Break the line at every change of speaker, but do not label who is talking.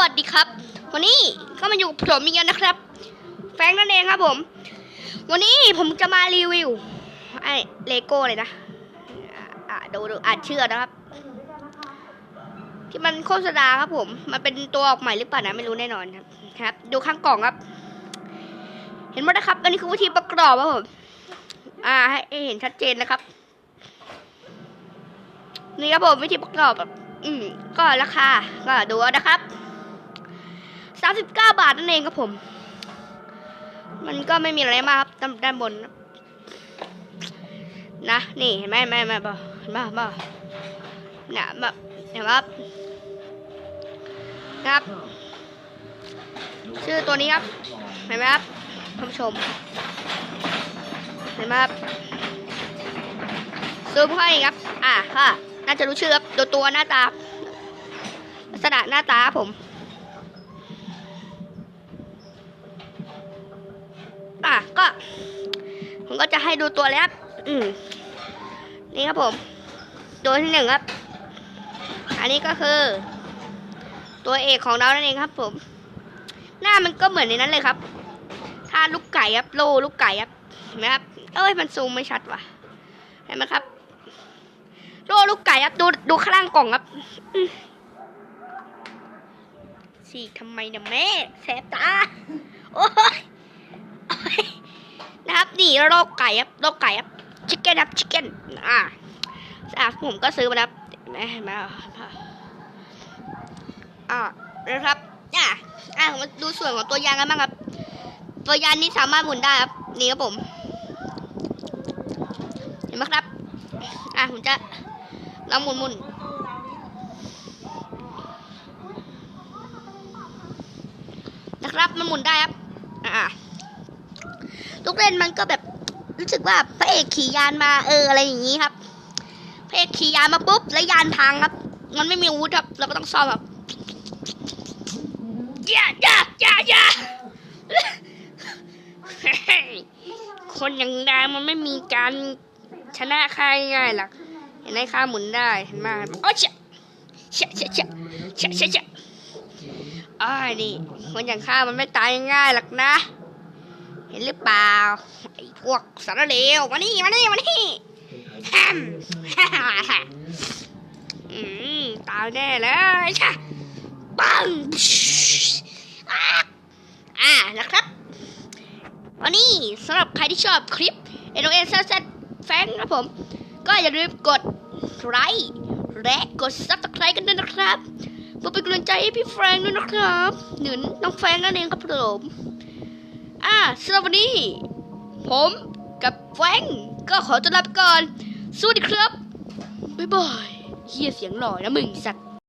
วัสดีครับ วันนี้ก็มาอยู่กับผมอีกแล้วนะครับ แฟงนั่นเองครับผม วันนี้ผมจะมารีวิวไอ้เลโก้เลยนะอ่าอ่าดูดูอ่านเชื่อนะครับ ที่มันโฆษณาครับผม มันเป็นตัวออกใหม่หรือเปล่านะไม่รู้แน่นอนครับครับ ดูข้างกล่องครับ เห็นไหมนะครับ อันนี้คือวิธีประกอบครับผมอ่า ให้เห็นชัดเจนนะครับ นี่ครับผมวิธีประกอบแบบอืมก็ราคาก็ดูนะครับ สาสิบเก้าบาทนั่นเองครับผม มันก็ไม่มีอะไรมากครับด้านบน นะ นี่เห็นไหมเห็นไหมเห็นไหมบ่เห็นไหมบ่เนี่ยแบบเห็นไหมครับนะครับ ชื่อตัวนี้ครับ เห็นไหมครับท่านผู้ชม เห็นไหมครับซูมเข้าไปครับ อ่าค่ะ น่าจะรู้ชื่อครับ ตัวตัวหน้าตา ลักษณะหน้าตาผม ผมก็จะให้ดูตัวเลยครับ อืมนี่ครับผม ตัวที่หนึ่งครับ อันนี้ก็คือ ตัวเอกของเรานั่นเองครับ ผม หน้ามันก็เหมือนในนั้นเลยครับท่าลูกไก่ครับโลลูกไก่ครับเห็นไหมครับ เอ้ยมันซูมไม่ชัดว่ะ เห็นไหมครับ โลลูกไก่ครับ ดูดูข้างล่างกล่องครับฉีกทำไมเนี่ยแม่แสบตา โอ้ย นะครับนี่โลกไก่ครับโลกไก่ครับชิคเก้นครับชิคเก้นอ่าอะผมก็ซื้อมาแล้วเห็นไหมเห็นไหมอ่านะครับอะอะมาดูส่วนของตัวยางกันบ้างครับ ตัวยางนี้สามารถหมุนได้ครับนี่ครับผม เห็นไหมครับ อะผมจะลองหมุนหมุนนะครับมันหมุนได้ครับอ่า ลูกเล่นมันก็แบบรู้สึกว่าพระเอกขี่ยานมาเอออะไรอย่างนี้ครับ พระเอกขี่ยานมาปุ๊บแล้วยานพังครับ มันไม่มีอาวุธครับ เราก็ต้องซ่อมครับอย่าอย่าอย่าอย่าคนอย่างนายมันไม่มีการชนะใครง่ายหรอกเห็นไหมข้าหมุนได้เห็นไหมโอ้ยเชี่ยเชี่ยเชี่ยเชี่ยเชี่ยเชี่ยเชี่ยอ้ายนี่คนอย่างข้ามันไม่ตายง่ายหรอกนะ ห็นหรือเปล่าไอ้พวกสารเลวมานี่มานี่มานี่แฮมอืมตายแน่เลยช่ะปังอะอ่านะครับ วันนี้สำหรับใครที่ชอบคลิป n o s z แฟนครับผม ก็อย่าลืมกดไลค์และกด subscribe กันด้วยนะครับเพื่อเป็นกำลังใจให้พี่แฟรงด้วยนะครับ หนุนน้องแฟรงนั่นเองครับผม อ่าสำหรับวันนี้ ผมกับแฟงก็ขอตัวลาไปก่อนสวัสดีครับ บ๊ายบายเฮียเสียงหล่อนะมึงสัตว์